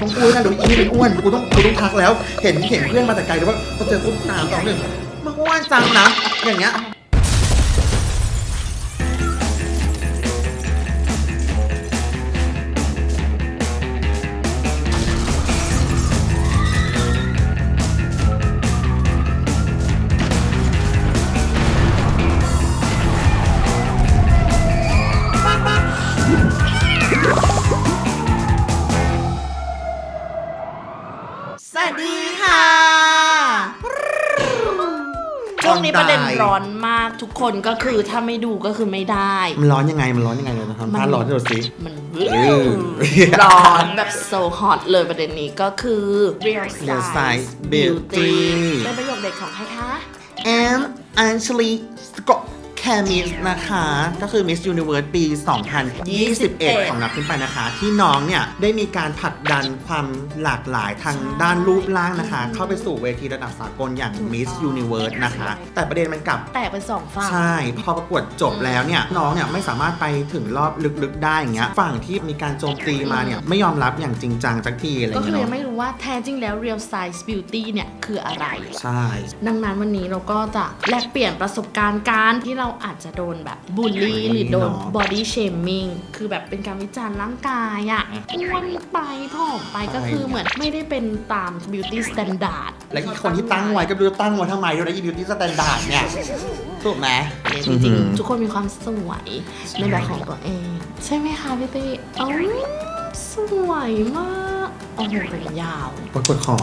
ต้องอ้วนนะหรืออีนี่เป็นอ้วนกูต้องกูต้องทักแล้ว เห็นเห็นเพื่อนมาแต่ไกลแล้ว่าพอเจอปุ๊บสามสองหนึ่งมึงอ้วนจังนะอย่างเงี้ย วงนี้ประเด็นร้อนมากทุกคนก็คือถ้าไม่ดูก็คือไม่ได้ มันร้อนยังไงมันร้อนยังไงเลยนะทำท่าร้อนให้เราสิมันเออร้อนแบบ so hot เลยประเด็นนี้ก็คือ real Real size size beauty beauty เป็นประโยคเด็ดของใครคะแอมอัญชลีสกอต แคมิสนะคะ ก็คือ Miss Universe ปี 2021 ของนับขึ้นไปนะคะ ที่น้องเนี่ย ได้มีการผลักดันความหลากหลายทางใช่ด้านรูปร่างนะคะ เข้าไปสู่เวทีระดับสากลอย่างถูกต้อง Miss Universe นะคะ แต่ประเด็นมันกลับ แตกเป็นสองฝั่ง ใช่ พอประกวดจบแล้วเนี่ย น้องเนี่ย ไม่สามารถไปถึงรอบลึกๆ ได้อย่างเงี้ยฝั่งที่มีการโจมตีมาเนี่ยไม่ยอมรับอย่างจริงจังสักทีอะไรก็เงี้คืยอยังเนาะไม่รู้ว่าแท้จริงแล้ว real size beauty เนี่ย คืออะไร ใช่ ดังนั้นวันนี้เราก็จะแลกเปลี่ยนประสบการณ์การที่เราอาจจะโดนแบบบูลลี่หรือโดน body shaming คือแบบเป็นการวิจารณ์ร่างกายอะอ้วนไปผอมไปก็คือเหมือนไม่ได้เป็นตาม beauty standard และอีกคนที่ตั้งไว้ก็ไม่รู้ตั้งไว้ทำไมด้วยนะอีบิวตี้สแตนดาร์ดเนี่ยถูกไหมเนี่ยจริงๆ ทุกคนมีความสวยในแบบของตัวเอง ใช่ไหมคะพี่ตี้เอ้าสวยมาก โอ้โหผมยาวปรากฏคอ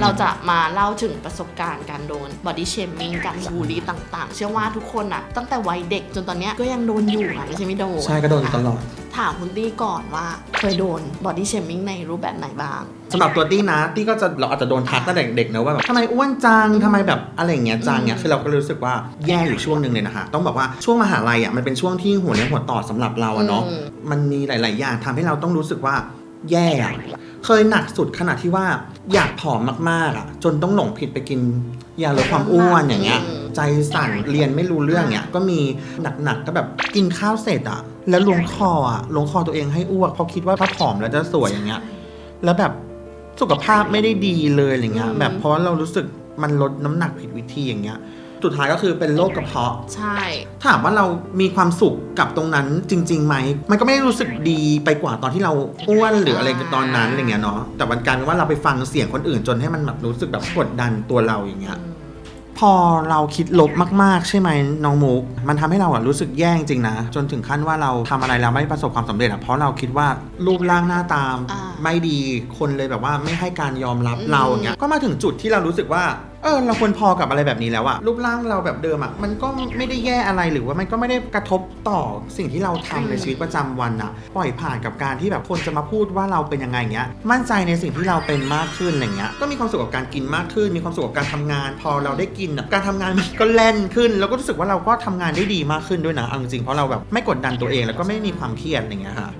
เราจะมาเล่าถึงประสบการณ์การโดน body shaming การบูลลี่ต่างๆ เชื่อว่าทุกคนอะตั้งแต่วัยเด็กจนตอนเนี้ยก็ยังโดนอยู่ค่ะไม่ใช่ไม่โดนใช่ก็โดนตลอด ถามคุณตี้ก่อนว่าเคยโดน body shaming ในรูปแบบไหนบ้าง สำหรับตัวตี้นะตี้ก็จะเราอาจจะโดนทักตั้งแต่เด็กๆนะว่าแบบทำไมอ้วนจังทำไมแบบอะไรอย่างเงี้ยจังเนี่ยคือเราก็รู้สึกว่าแย่อยู่ช่วงหนึ่งเลยนะคะต้องบอกว่าช่วงมหาลัยอะมันเป็นช่วงที่หัวเลี้ยวหัวต่อสำหรับเราอะเนาะอืม มันมีหลาย ๆ อย่างทำให้เราต้องรู้สึกว่า แย่อะเคยหนักสุดขนาดที่ว่าอยากผอมมากๆอะ จนต้องหลงผิดไปกินยาลดความอ้วนอย่างเงี้ย ใจสั่นเรียนไม่รู้เรื่องเนี่ยก็มีหนักๆก็แบบกินข้าวเสร็จอะ แล้วลวงคออะลวงคอตัวเองให้อ้วกเพราะคิดว่าถ้าผอมแล้วจะสวยอย่างเงี้ย แล้วแบบสุขภาพไม่ได้ดีเลยอะไรเงี้ยอืมแบบเพราะว่าเรารู้สึกมันลดน้ำหนักผิดวิธีอย่างเงี้ย สุดท้ายก็คือเป็นโรคกระเพาะ ใช่ ถามว่าเรามีความสุขกับตรงนั้นจริงๆไหม มันก็ไม่ได้รู้สึกดีไปกว่าตอนที่เราอ้วนหรืออะไรตอนนั้นอะไรเงี้ยเนาะ แต่วันกลารเป็นว่าเราไปฟังเสียงคนอื่นจนให้มันแบบรู้สึกแบบกดดันตัวเราอย่างเงี้ย พอเราคิดลบมากๆ ใช่ไหมน้องมุก มันทำให้เราอะรู้สึกแย่จริงๆนะ จนถึงขั้นว่าเราทำอะไรแล้วไม่ประสบความสำเร็จอะเพราะเราคิดว่ารูปร่างหน้าตาม อ่า ไม่ดีคนเลยแบบว่าไม่ให้การยอมรับอืมเราอย่างเงี้ย ก็มาถึงจุดที่เรารู้สึกว่า เออเราควรพอกับอะไรแบบนี้แล้วอะรูปร่างเราแบบเดิมอะมันก็ไม่ได้แย่อะไรหรือว่ามันก็ไม่ได้กระทบต่อสิ่งที่เราทำในชีวิตประจำวันอะปล่อยผ่านกับการที่แบบคนจะมาพูดว่าเราเป็นยังไงเงี้ย มั่นใจในสิ่งที่เราเป็นมากขึ้นอะไรเงี้ยก็มีความสุขกับการกินมากขึ้น มีความสุขกับการทำงาน พอเราได้กินอะการทำงานมันก็แล่นขึ้น แล้วก็รู้สึกว่าเราก็ทำงานได้ดีมากขึ้นด้วยนะเอาจริงๆเพราะเราแบบไม่กดดันตัวเองแล้วก็ไม่มีความเครียดอะไรเงี้ยค่ะ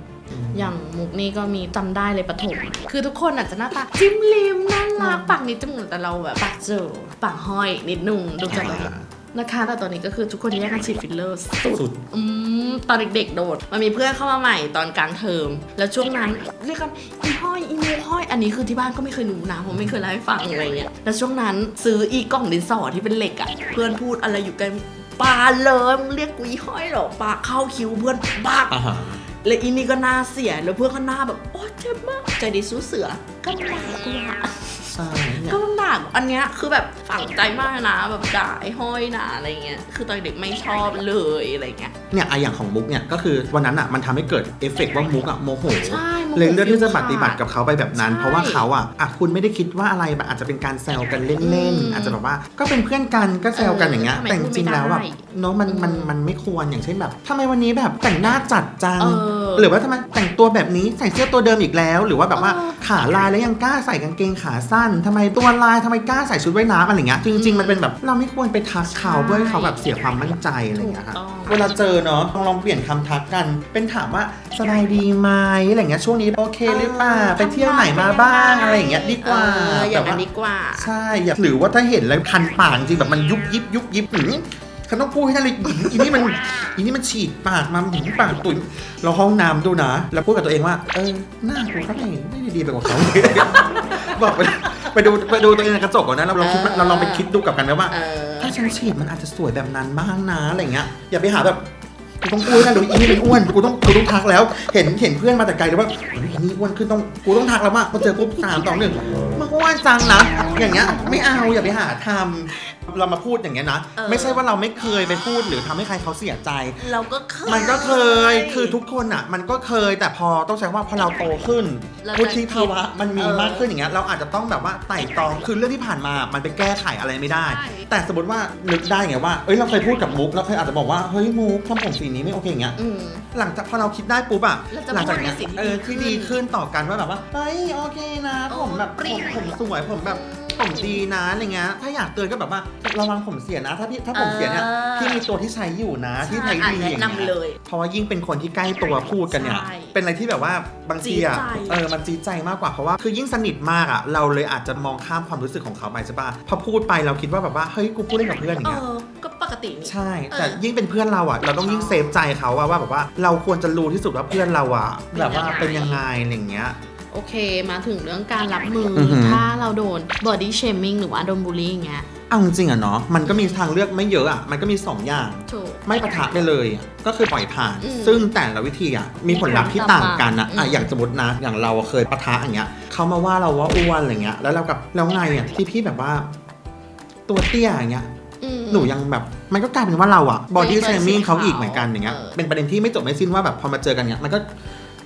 อย่างมุกนี่ก็มีจำได้เลยปฐมคือทุกคนอาจจะหน้าตาจิ้มลิมน่ารักปากนิดจมูกแต่เราแบบปากเจอปากห้อยนิดนุ่งดูจากตอนนี้นะคะ แต่ตอนนี้ก็คือทุกคนแยกกันฉีดฟิลเลอร์สุดสุดอืมตอนเด็กๆโดด มันมีเพื่อนเข้ามาใหม่ตอนกลางเทอม แล้วช่วงนั้นเรียกกันอีห้อยอีมูห้อยอันนี้คือที่บ้านก็ไม่เคยรู้นะผมไม่เคยเล่าให้ฟังอะไรเงี้ยแล้วช่วงนั้นซื้ออีกล่องดินสอที่เป็นเหล็กอะเพื่อนพูดอะไรอยู่กันปาเลยมึงเรียกกูอีห้อยเหรอปาเข้าคิ้วเพื่อนบักอ่าฮะ แล้วอีนี่ก็หน้าเสียแล้วเพื่อนก็หน้าแบบโอ๊ยเจ็บมากใจดีสู้เสือก็ด่ากูอะใช่เนี่ยก็ด่ากูอันเนี้ยคือแบบฝังใจมากนะแบบด่าไอ้ห้อยด่าอะไรเงี้ยคือตอนเด็กไม่ชอบเลยอะไรเงี้ยเนี่ยอะอย่างของมุกเนี่ยก็คือวันนั้นอะมันทำให้เกิดเอฟเฟกต์ว่ามุกอะโมโห ใช่โมโห เลยเลือกที่จะปฏิบัติกับเขาไปแบบนั้นใช่เพราะว่าเขาอะอะคุณไม่ได้คิดว่าอะไรแบบอาจจะเป็นการแซวกันเล่นอืมๆอาจจะแบบว่าก็เป็นเพื่อนกันก็แซวกันอย่างเงี้ยเออทำไมแต่จริงๆแล้วแบบพูดไม่ได้เนาะมันมันอืมมันไม่ควรอย่างเช่นแบบทำไมวันนี้แบบแต่งหน้าจัดจังเออหรือว่าทำไมแต่งตัวแบบนี้ใส่เสื้อตัวเดิมอีกแล้ว หรือว่าแบบว่าเออขาลายแล้วยังกล้าใส่กางเกงขาสั้นทำไมตัวลายทำไมกล้าใส่ชุดว่ายน้ำอะไรเงี้ยจริง ๆ มันเป็นแบบเราไม่ควรไปทักเขาเพื่อให้เขาแบบเสียความมั่นใจอะไรเงี้ยค่ะถูกต้องเวลาเจอเนาะลองลองเปลี่ยนคำทักกัน เป็นถามว่าสบายดีไหมอะไรเงี้ยช่วงนี้โอเคหรือเปล่าไปเที่ยวไหนมาบ้างอะไรอย่างเงี้ยดีกว่าเอออย่างแต่นั้ว่านดีกว่า ใช่อย่าหรือว่าถ้าเห็นแล้วคันปากจริงแบบมันยุบยิบยุบยิบหืมฉันต้องพูดให้ได้เลยอีอีนี่มันอีนี่มันฉีดปากมาหืมปากตุ่นเราห้องน้ำดูนะ แล้วพูดกับตัวเองว่า เออหน้ากูก็ไม่ไม่ได้ดีไปกว่าเขาบอกไปไปดูไปดูตัวเองในกระจกก่อนนะเราลองคิดเราลองไปคิดดูกับกันนะว่าเออถ้าฉันฉีดมันอาจจะสวยแบบนั้นบ้างนะอะไรเงี้ยอย่าไปหาแบบ กูต้องอ้วนนะหรืออีนี่เป็นอ้วนกูต้องกูต้องทักแล้ว เห็นเห็นเพื่อนมาแต่ไกลเลยว่าเฮ้ยอีนี่อ้วนขึ้นต้องกูต้องทักแล้วว่าพอเจอปุ๊บสามสองหนึ่งมึงอ้วนจังนะอย่างเงี้ยไม่เอาอย่าไปหาทำเรามาพูดอย่างเงี้ยนะ เออ ไม่ใช่ว่าเราไม่เคยไปพูดหรือทำให้ใครเขาเสียใจ เราก็เคย มันก็เคย คือทุกคนอะ มันก็เคย แต่พอต้องใช้ว่าพอเราโตขึ้นเราจะวุฒิภาวะมันมีเออมากขึ้นอย่างเงี้ย เราอาจจะต้องแบบว่าไต่ตอง คือเรื่องที่ผ่านมา มันไปแก้ไขอะไรไม่ได้ ใช่ แต่สมมติว่านึกได้ไงว่า เอ้ย เราเคยพูดกับมุก เราเคยอาจจะบอกว่า เฮ้ย มุกทำผมสีนี้ไม่โอเคอย่างเงี้ย อืม หลังจากพอเราคิดได้ปุ๊บอะเราจะหลัจากเนี้ยพูดในสิ่งที่เออที่ดีดีขึ้ขึ้นนต่อกันว่าแบบว่า เฮ้ยโอเคนะโอ้ผมแบบเปรี้ผมยวผมสวยผมแบบ ผมดีนะอะไรเงี้ยถ้าอยากเตือนก็แบบว่าระวังผมเสียนะ ถ้าพี่ถ้าผมเสียเนี่ยพี่มีตัวที่ใช้อยู่นะที่ใช้ดีอะอย่างแนะเงี้นำเลยเพราะว่ายิ่งเป็นคนที่ใกล้ตัวพูดกันเนี่ยใช่เป็นอะไรที่แบบว่าบางทีอะจี๊ดใจเออมันจี๊ดใจมากกว่าเพราะว่าคือยิ่งสนิทมากอะเราเลยอาจจะมองข้ามความรู้สึกของเขาไปใช่ปะพอพูดไปเราคิดว่าแบบว่าเฮ้ยกูพูดเล่นกับเพื่อนอย่างเอเงี้ยอก็ปกตินี่ใช่เออแต่ยิ่งเป็นเพื่อนเราอะ เราต้องยิ่งเซฟใจเขาว่าว่าแบบว่าเราควรจะรู้ที่สุดว่าเพื่อนเราอะแบบว่าเป็นยังไงอะไรอย่างเงี้ย โอเค มาถึงเรื่องการรับมือออหือ ถ้าเราโดน body shaming หรือว่าโดนบูลลี่อย่างเงี้ยเอาจริงๆอะเนาะมันก็มีทางเลือกไม่เยอะอะมันก็มีสองอย่าง ถูก ไม่ปะทะไปเลยอะก็คือปล่อยผ่าน อืมซึ่งแต่ละวิธีอะมีผลลัพธ์ที่ต่างกันนะอืม อะอย่างสมมตินะอย่างเราเคยปะทะอย่างเงี้ยเขามาว่าเราว่าอ้วนอะไรเงี้ยแล้วเรากับแล้วไงอะที่พี่แบบว่า ตัวเตี้ยอย่างเงี้ยอืม หนูยังแบบ มันก็กลายเป็นว่าเราอะบอดี้ไม่เชเคยมิ่งสีขาวเขาอีกเหมือนกันอย่างเงี้ยเออ เป็นประเด็นที่ไม่จบไม่สิ้นว่าแบบพอมาเจอกันเนี้ยมันก็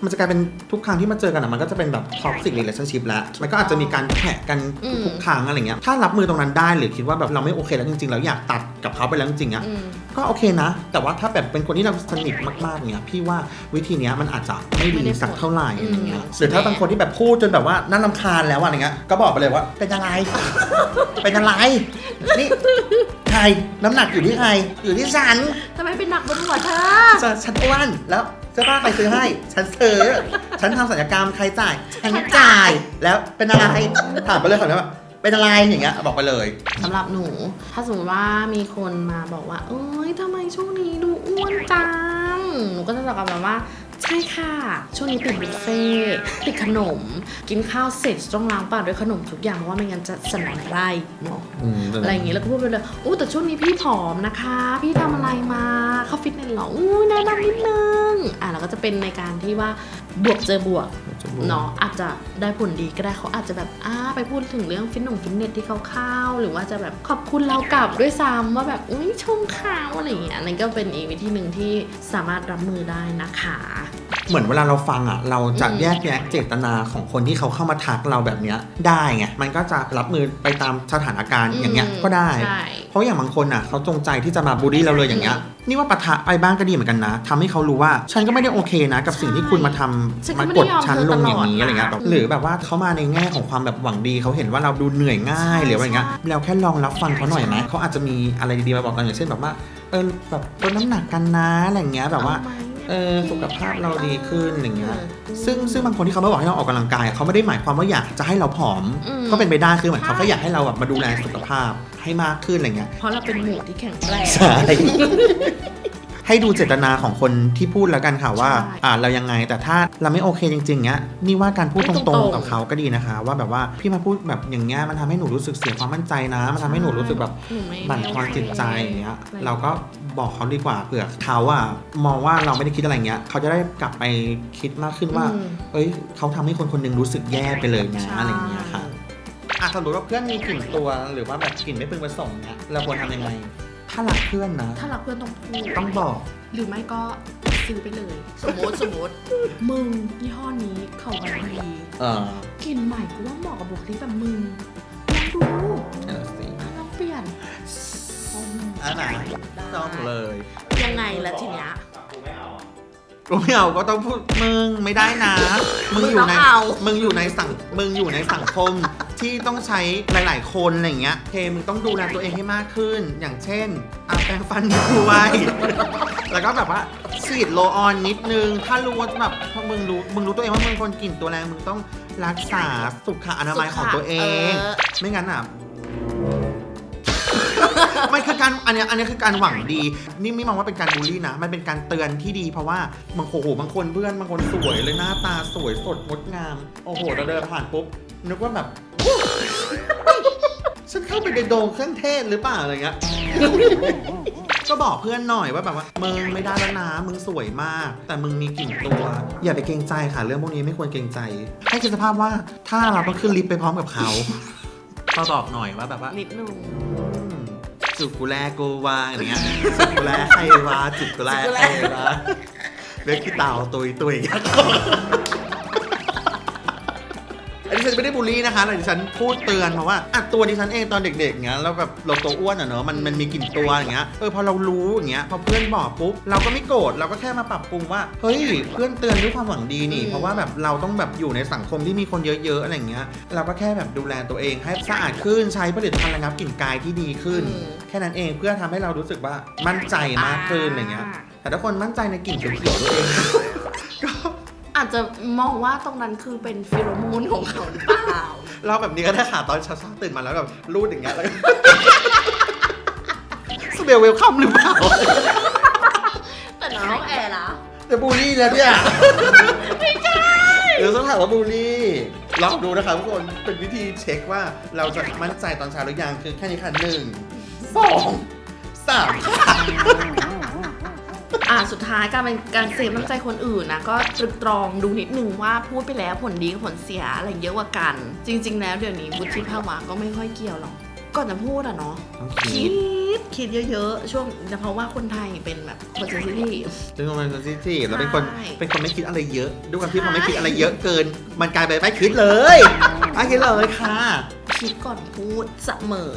มันจะกลายเป็นทุกครั้งที่มาเจอกันอะมันก็จะเป็นแบบท็อกซิกเรลชั่นชิพแล้ว มันก็อาจจะมีการแขะกันอืม ทุกครั้งอะไรเงี้ยถ้ารับมือตรงนั้นได้หรือคิดว่าแบบเราไม่โอเคแล้วจริงๆแล้วอยากตัดกับเขาไปแล้วจริงๆอะ อืม ก็โอเคนะ แต่ว่าถ้าแบบเป็นคนที่เราสนิทมากๆเนี่ยพี่ว่าวิธีเนี้ยมันอาจจะไม่ไม่ดีได้ผลสักเท่าไหร่อะไรเงี้ยอืม หรือถ้าบางคนที่แบบพูดจนแบบว่าน่ารำคาญแล้วอะไรเงี้ยก็บอกไปเลยว่าเป็นอะไร เป็นอะไรนี่ใครน้ำหนักอยู่ที่ใครอยู่ที่ฉันทำไมเป็นหนักบนหัวเธอ ฉันฉันอ้วนแล้ว เสื้อผ้าใครซื้อให้ ฉันซื้อ ฉันทำศัลยกรรมใครจ่าย ฉันจ่าย แล้วเป็นอะไร ถามไปเลยก่อนนะว่าเป็นอะไรอย่างเงี้ยบอกไปเลย สำหรับหนู ถ้าสมมติว่ามีคนมาบอกว่า เอ้ยทำไมช่วงนี้ดูอ้วนจัง หนูก็จะตอบกลับมาว่า ใช่ค่ะ ช่วงนี้ติดบุฟเฟ่ต์ติดขนม กินข้าวเสร็จต้องล้างปากด้วยขนมทุกอย่างเพราะว่าไม่งั้นจะสนองไร่เนาะอะไรอย่างงี้แล้วก็พูดไปเลยโอ้แต่ช่วงนี้พี่ผอมนะคะ พี่ทำอะไรมาเข้าฟิตเนสเหรออู้แนะนำนิดนึงอะแล้วก็จะ เป็นในการที่ว่าบวกเจอบวกเนาะอาจจะได้ผลดีก็ได้เขาอาจจะแบบอ่าไปพูดถึงเรื่องฟิตนงฟิตเนสที่เขาเข้าหรือว่าจะแบบขอบคุณเรากลับด้วยซ้ำว่าแบบอุ้ยชมข่าวอะไรอย่างเงี้ยนั่นก็เป็นอีกวิธีหนึ่งที่สามารถรับมือได้นะคะ เหมือนเวลาเราฟังอะ เราจะอืมแยกแยะเจตนาของคนที่เขาเข้ามาทักเราแบบเนี้ยได้ไงมันก็จะรับมือไปตามสถานการณ์อย่างเงี้ยก็ได้ ใช่ เพราะอย่างบางคนอะเขาจงใจที่จะมาบูลลี่เราเลยอย่างเงี้ยนี่ว่าปะทะไปบ้างก็ดีเหมือนกันนะทำให้เขารู้ว่า ฉันก็ไม่ได้โอเคนะ กับสิ่งที่คุณมาทำฉันก็มาไม่กได้ดยอมฉันเธอลงตลอดอย่างนี้อะไรเงี้ยนะหรือแบบว่าเขามาในแง่ของความแบบหวังดีเขาเห็นว่าเราดูเหนื่อยง่ายใช่หรืออะไรเงี้ยใช่เราแค่ลองรับฟังเขาหน่อยไหมเขาอาจจะมีอะไรดีๆมาบอกเราอย่างเช่นแบบว่าเออแบบลดน้ำหนักกันนะอะไรเงี้ยแบบว่า เอไหม เออสุขภาพเราดีขึ้นอย่างเงี้ยออซึ่งซึ่งบางคนที่เขามาบอกให้เราออกกำลังกายเขาไม่ได้หมายความว่าอยากจะให้เราผอมอืมก็เป็นไปได้คือเหมือนเขาใช่แค่อยากให้เราแบบมาดูแลสุขภาพให้มากขึ้นอะไรเงี้ยเพราะเราเป็นหมูที่แข็งแรงใช่ ให้ดูเจตนาของคนที่พูดแล้วกันค่ะว่า ใช่ อ่าเรายังไง แต่ถ้าเราไม่โอเคจริงๆเงี้ยนี่ว่าการพูดพูตดตรรงงๆๆกับเขาก็ดีนะคะ ว่าแบบว่าพี่มาพูดแบบอย่างเงี้ยมันทำให้หนูรู้สึกเสียความมั่นใจนะ มันทำให้หนูรู้สึกแบบ หนูไม่บั่นทอนจิตใจอย่างเงี้ยอะไรเราก็บอกเขาดีกว่าเผื่อเขาอะมองว่าเราไม่ได้คิดอะไรเงี้ยเขาจะได้กลับไปคิดมากขึ้นว่า อืม เอ้ยเขาทำให้คนคนหนึงรู้สึกแย่ไปเลยนะใช่อะไรเงี้ยค่ะอะสมมติว่าเพื่อนมีกลิ่นตัวหรือว่าแบบกลิ่นไม่พึงประสงค์เนี้ยเราควรทำยังไง ถ้ารักเพื่อนนะ ถ้ารักเพื่อนต้องพูดต้องบอก หรือไม่ก็ซื้อไปเลย สมมติสมมติ มึงยี่ห้อนี้เขากำลังดีเออกลิ่นใหม่กูว่าเหมาะกับบุคลิกแบบมึงลองดูเออสิลองเปลี่ยนอันไหนต้องเลย ยังไงล่ะทีเนี้ย กูไม่เอาก็ต้องพูดมึงไม่ได้นะ มึงอยู่ในมึงต้องเอามึงอยู่ในสังมึงอยู่ในสังคม ที่ต้องใช้หลาย ๆ คนอะไรอย่างเงี้ยเคมึงต้องดูแลตัวเองให้มากขึ้น อย่างเช่นอาแปรงฟันด้วยแล้วก็แบบว่าฉีดโลออนนิดนึง ถ้ารู้ว่าแบบพอมึงรู้มึงรู้ตัวเองว่ามึงเป็นคนกลิ่นตัวแรงมึงต้องรักษาสุขอนามัยของตัวเองเออไม่งั้นอะ มันคือการอันเนี้ยอันเนี้ยคือการหวังดี นี่ไม่มองว่าเป็นการบูลลี่นะ มันเป็นการเตือนที่ดี เพราะว่าบางโอ้โหบางคนเพื่อนบางคนสวยเลยหน้าตาสวยสดงดงาม โอ้โหเราเดินผ่านปุ๊บนึกว่าแบบ ฉันเข้าไปในโดงเครื่องเทศหรือเปล่าอะไรเงี้ย ก็บอกเพื่อนหน่อยว่าแบบว่า มึงไม่ได้แล้วนะมึงสวยมาก แต่มึงมีกลิ่นตัว อย่าไปเกรงใจค่ะ เรื่องพวกนี้ไม่ควรเกรงใจ ให้คิดสภาพว่าถ้าเราต้องขึ้นลิฟต์ไปพร้อมกับเขา ก็บอกหน่อยว่าแบบว่า นิดนึง จุกกูแลกูวางอย่างเงี้ยจุกกูแลใครวาจุกกูแลใครวาเล็กขี้เต่าตุยตุยอย่างเงี้ยอันนี้ ฉันไม่ได้บูลลี่นะคะแต่ดิฉันพูดเตือนเพราะว่าอะตัวดิฉันเองตอนเด็กๆเงี้ยแล้วแบบเราตัวอ้วนอะเนอะมันมันมีกลิ่นตัวอย่างเงี้ยเออพอเรารู้อย่างเงี้ยพอเพื่อนบอกปุ๊บเราก็ไม่โกรธเราก็แค่มาปรับปรุงว่าเฮ้ยเพื่อนเตือนด้วยความหวังดีนี่อืมเพราะว่าแบบเราต้องแบบอยู่ในสังคมที่มีคนเยอะๆอะไรอย่างเงี้ยเราก็แค่แบบดูแลตัวเองให้สะอาดขึ้นใช้ผลิตภัณฑ์ระงับกลิ่นกายที่ดีขึ้นอืมแค่นั้นเองเพื่อทำให้เรารู้สึกว่ามั่นใจมากขึ้นอะไรเงี้ยแต่ถ้าคนมั่นใจในกลิ่นเขียวๆตัวเองก็ อาจจะมองว่าตรงนั้นคือเป็นฟิโรโมนของเขาหรือเปล่าเราแบบนี้ก็ได้ค่ะตอนเช้าๆตื่นมาแล้วแบบรูดอย่างเงี้ยแล้วก็ สเบลเวลคัมหรือเปล่าแต่นอนห้องแอร์นะจะบูลลี่แล้วเนี่ยไม่ใช่เดี๋ยวต้องถามว่าบูลลี่ลองดูนะคะทุกคนเป็นวิธีเช็คว่าเราจะมั่นใจตอนเช้าหรือยังคือแค่นี้ค่ะหนึ่งสองสามค่ะ อ่าสุดท้ายการเป็นการเซฟน้ำใจคนอื่นนะก็ตรึกตรองดูนิดนึงว่าพูดไปแล้วผลดีกับผลเสียอะไรเยอะกว่ากัน จริง ๆ แล้วเดี๋ยวนี้วุฒิภาวะก็ไม่ค่อยเกี่ยวหรอกก่อนจะพูดอะเนาะต้องคิคิด ดคิดเยอะๆช่วงเพราะว่าคนไทยเป็นแบบคนเซนซิทีฟ ซึ่งมันเป็นซิทีเราเป็นคนใช่ เป็นคนไม่คิดอะไรเยอะ ด้วยความที่มันไม่คิดอะไรเยอะเกิน มันกลายเป็นไม่คิดเลยไม่คิดเลยค่ะ คิดก่อนพูดเสมอ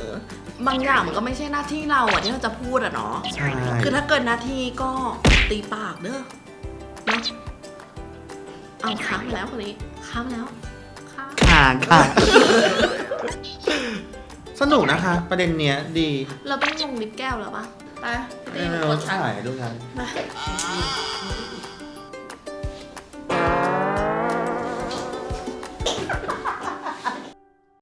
บางอย่างมันก็ไม่ใช่หน้าที่เราอะที่เราจะพูดอะเนาะใช่คือถ้าเกินหน้าที่ก็ตีปากเด้อเนาะเอาค้างไปแล้วคนนี้ค้างไปแล้วค้างผ่านค่ะ สนุกนะคะ ประเด็นเนี้ยดีเราต้องลงลิฟต์แก้วแล้วปะไปเอพี่อกดชันถ่ายดูกันไป